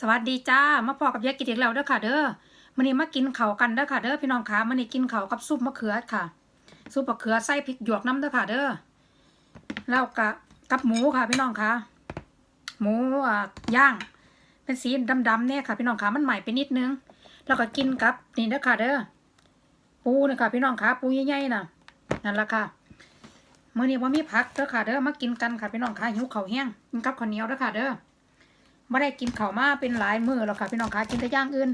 สวัสดีจ้า มาพอกับยายกินอีกแล้วเด้อค่ะเด้อมื้อนี้มากินเขากันเด้อค่ะเด้อพี่น้องคะมื้อนี้กินเขากับซุปมะเขือค่ะ ซุปมะเขือใส่พริกหยวกน้ำเด้อค่ะเด้อแล้วกะกับหมูค่ะพี่น้องคะหมูอ่าย่าง เป็นสีดำๆเนี่ยค่ะ พี่น้องคะมันใหม่ไปนิดนึง แล้วก็กินกับนี่เด้อค่ะเด้อปูนี่ยค่ะพี่น้องคะปูใหญ่ๆน่ะนั่นละค่ะมื้อนี้ว่ามีผักเด้อค่ะเด้อมากินกันค่ะพี่น้องคะหิวเข้าแห้งกินกับข้าวเหนียวเด้อค่ะเด้อ ไม่ได้กินข้าวมาเป็นหลายมื้อแล้วค่ะพี่น้องคะกินแต่ย่างอื่น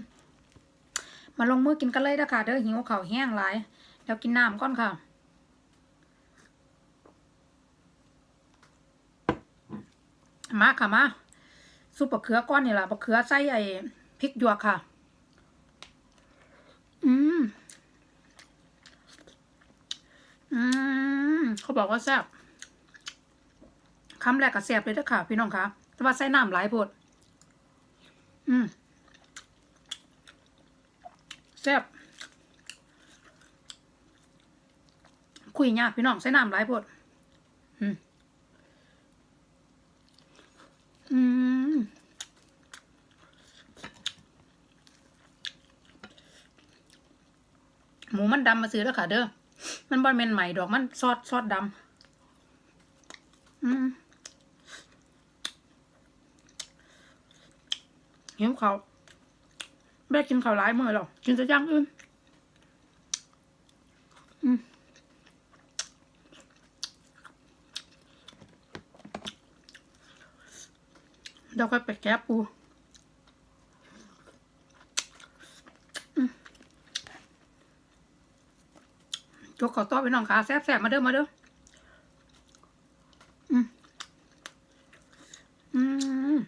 มาลงมือกินกันเลยนะคะเด้อหิวข้าวแห้งหลายเดี๋ยวกินน้ำก่อนค่ะมาค่ะมาซุปบะเขือก้อนนี่แหละบะเขือใส่ไอ้พริกหยวกค่ะ อืม อืม เขาบอกว่าแซ่บคำแรกก็แซ่บเลยเด้อค่ะ พี่น้องคะแต่ว่าใส่น้ำหลายพด อืมแซ่บคุยยากพี่น้องใส่น้ำหลายพดอืมอืมหมูมันดำมาซื้อแล้วค่ะเด้อ มันบอลเมนใหม่ดอกมันซอสซอสดำ อืม หิวเขาแม่กินข้าวหลายมือหรอกกินแต่ย่างอื่นเดี๋ยวค่อยไปแกะปูอืมจกขอต้อไปน้องขาแซ่บๆมาเด้อมาเด้อมอืม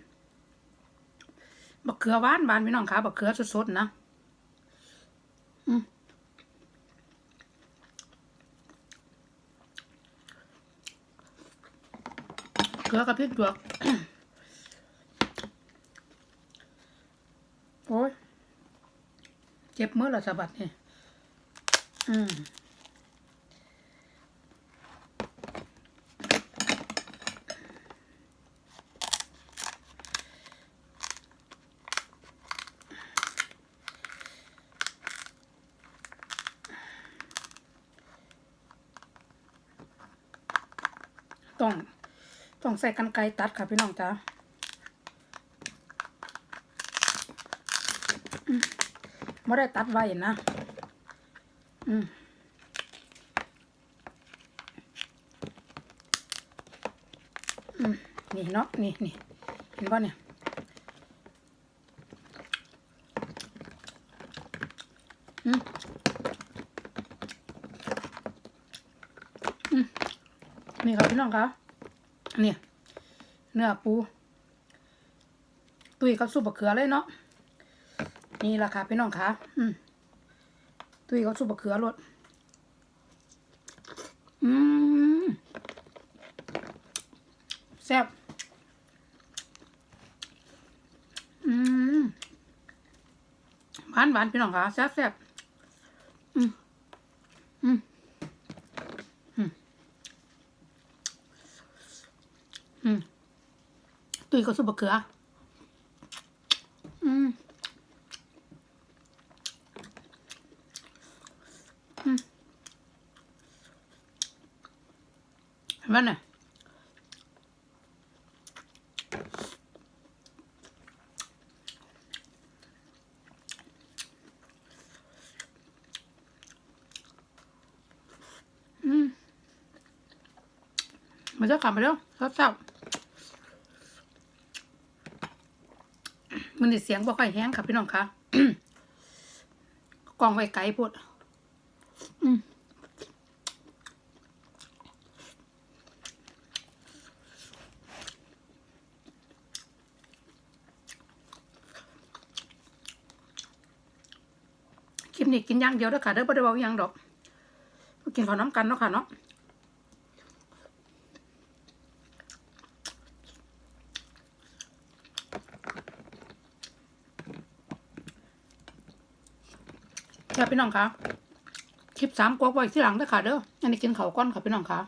บักเขือหวานบานพี่น้องคะบักเขือสดๆนะเกลือกับพริกหยวกโอ้ย เจ็บมือละสะบัดนี่อืม ต้องต้องใส่กันไกรตัดค่ะพี่น้องจ้ามไม่ได้ตัดไว้นะอืมอืมนี่เนาะนี่นี่เห็นป่ะเนี่ย อืม อืม นี่ครับพี่น้องครับเนี่ยเนื้อปู ตุยกับซุปบะเขือเลยเนาะนี่แหละค่ะพี่น้องคะอืมตุยกับซุปบะเขือรสอืมแซ่บอืมหวานหวานพี่น้องคะแซ่บแซ่บอืมอืม อืม ตุยก็ซุปบะเขือ อืม อืมเห็นไหมเนี่ยอืมมาเจ้าขับมาเร็วชอบๆ มันนี่เสียงบ่ค่อยแห้งค่ะพี่น้องคะกล่องไว้ไกลพูดอืมคลิปนี้กินอย่างเดียวเด้อค่ะเด้อบ่ได้เว้าหยังดอก กินข้าวน้ำกันเนาะค่ะเนาะ ค่ะพี่น้องคะคลิปสามกวกไว้ที่หลังเด้ค่ะเด้ออันนี้กินเขาก้อนค่ะพี่น้องคะ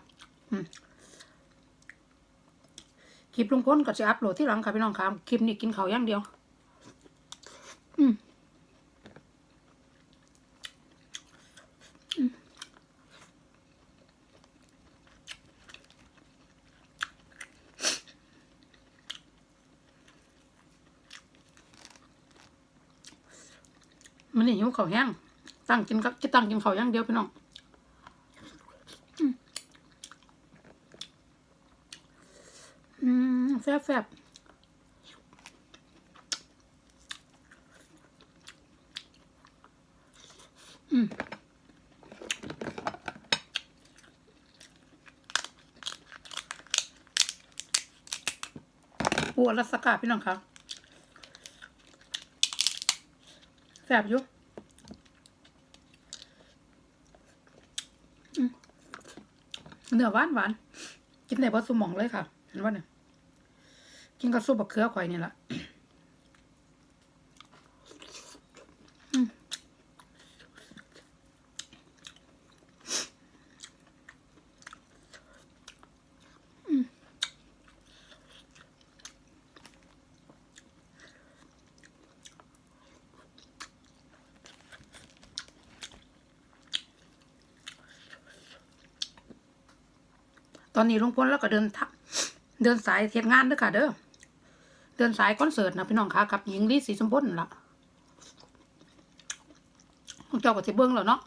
คลิปลุงพ้นก็จะอัพโหลดที่หลังค่ะพี่น้องคะคลิปนี้กินเขาอย่างเดียว อืมมันนี่หิวข้าแห้ง ตั้งกินก็จะตั้งกินข้าอย่างเดียวพี่น้องอืมแซ่บแซ่บอืมปูอลาสกาพี่น้องคะแซ่บอยู่ เนื้อหวานหวานกินได้บ่สมองเลยค่ะ เห็นว่าเนี่ยกินกับซุปบักเขือข่อยนี่แหละ อนนี้ลุงพลแล้วก็เดินทาเดินสายเทียงานด้อค่ะเด้อ เดินสายคอนเสิร์ตนะพี่น้องคะกับหญิงลีสีชมพูนั่นล่ะเจ้าก็สิเบิ่งแล้วเนาะ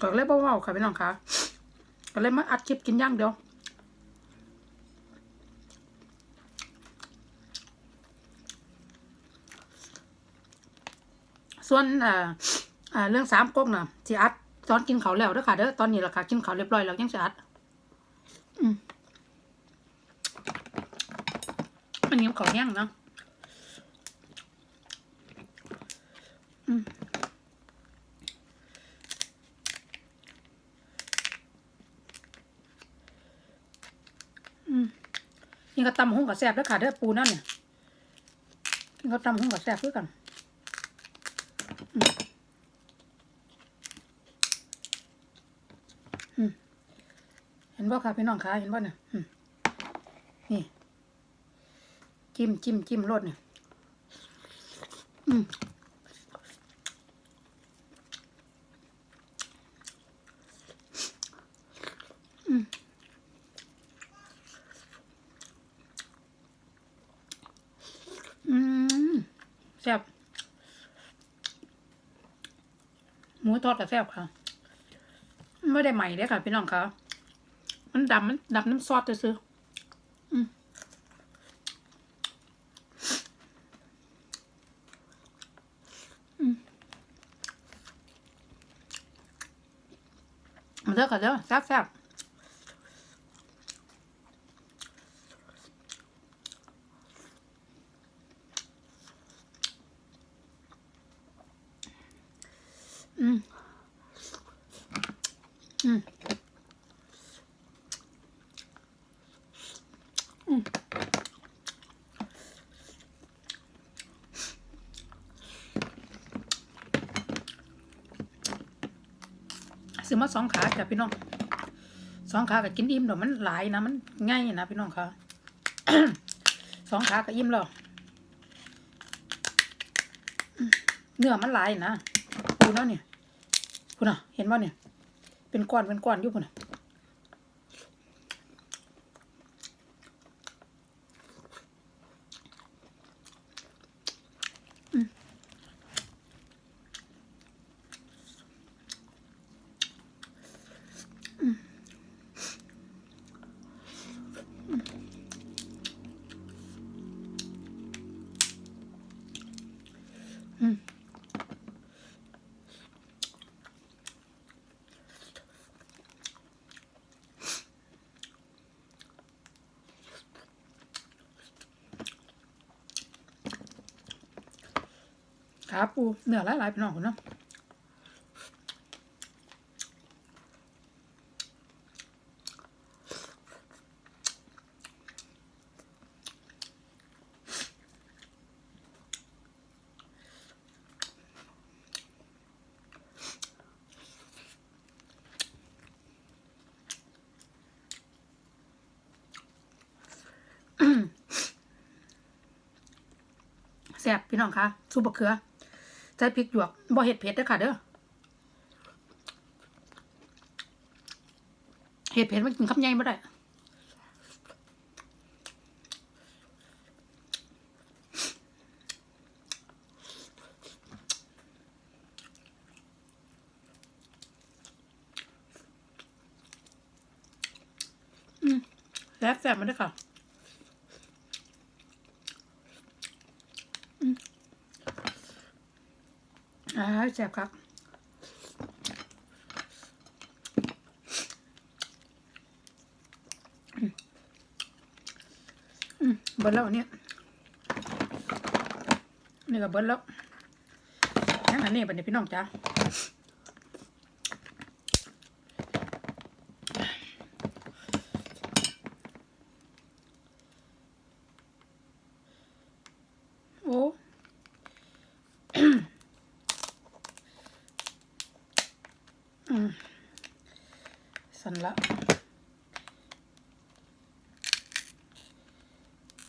ก็เลยบ่เว้าค่ะพี่น้องคะก็เลยมาอัดคลิปกินย่างเดียวส่วนเรื่องสามก๊กน่ะสิอัด ตอนกินเขาแล้วเด้อค่ะเด้อตอนนี้ล่ะค่ะกินเขาเรียบร้อยแล้วยังสิอัดอันนี้เขาแห้งเนาะอืมอืมนี่ก็ตำหุ้งกับแซ่บแล้วค่ะเด้อปูนั่นเนี่ยนี่ก็ตำหุ้งกับแซ่บด้วยกัน อืมอืมเห็นบ่ ค่ะพี่น้องคะเห็นบ่เนี่ยนี่ จิ้มจิ้มจิ้มรสเนี่ยอืมอืมแซ่บหมูทอดกับแซ่บค่ะ ไม่ได้ใหม่เด้อค่ะ พี่น้องคะ มันดำมันดำน้ำซอสซื้อๆอืมมาเด้อค่ะเด้อแซ่บๆ ซื้อมาสองขาจ้ะพี่น้องสองขาก็กินอิ่มเดอกมันหลายนะมันง่ายนะพี่น้องค่ะสองขาก็อิ่มแล้วอืมเนื้อมันหลายนะปูเนาะเนี่ยคุณน่ะ เห็นป่ะเนี่ย เป็นก้อนเป็นก้อนอยู่คุณน่ะ ขาปูเนื้อหลายๆพี่น้องคนเนาะแซ่บพี่น้องคะซุปบะเขือ ใส่พริกหยวกบ่เห็ดเผ็ดเด้อค่ะเด้อเห็ดเผ็ดมันกินคำใหญ่ไม่ได้อืมแซ่บแซ่บมาด้วยค่ะ อืมอ่า แซ่บครับเบิร์แล้วเนี่ยนี่ก็เบิร์แล้วนั่นอันนี้เป็นพี่น้องจ้า โอ้ อืม สันละ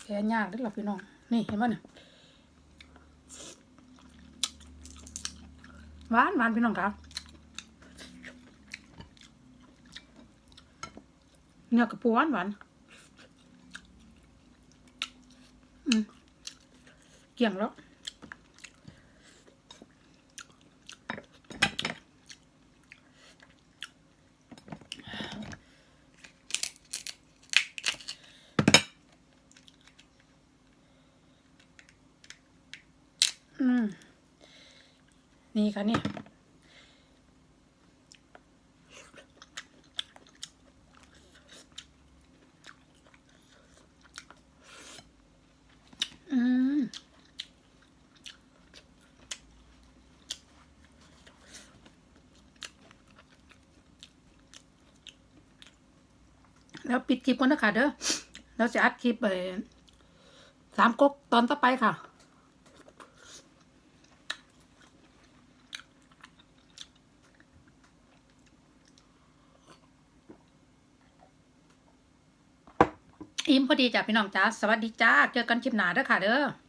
แกะยากเด้อล่ะพี่น้อง นี่เห็นป่ะเนี่ยหวานหวานพี่น้องครับเนื้อกระปูหวานหวานเกี่ยงแล้ว อืม นี่ค่ะเนี่ย อืม แล้วปิดคลิปก่อนนะคะเด้อแล้วจะอัดคลิปไปสามก๊กตอนต่อไปค่ะ พอดีจ้ะพี่น้องจ้าสวัสดีจ้าเจอกันคลิปหน้าเด้อค่ะเด้อ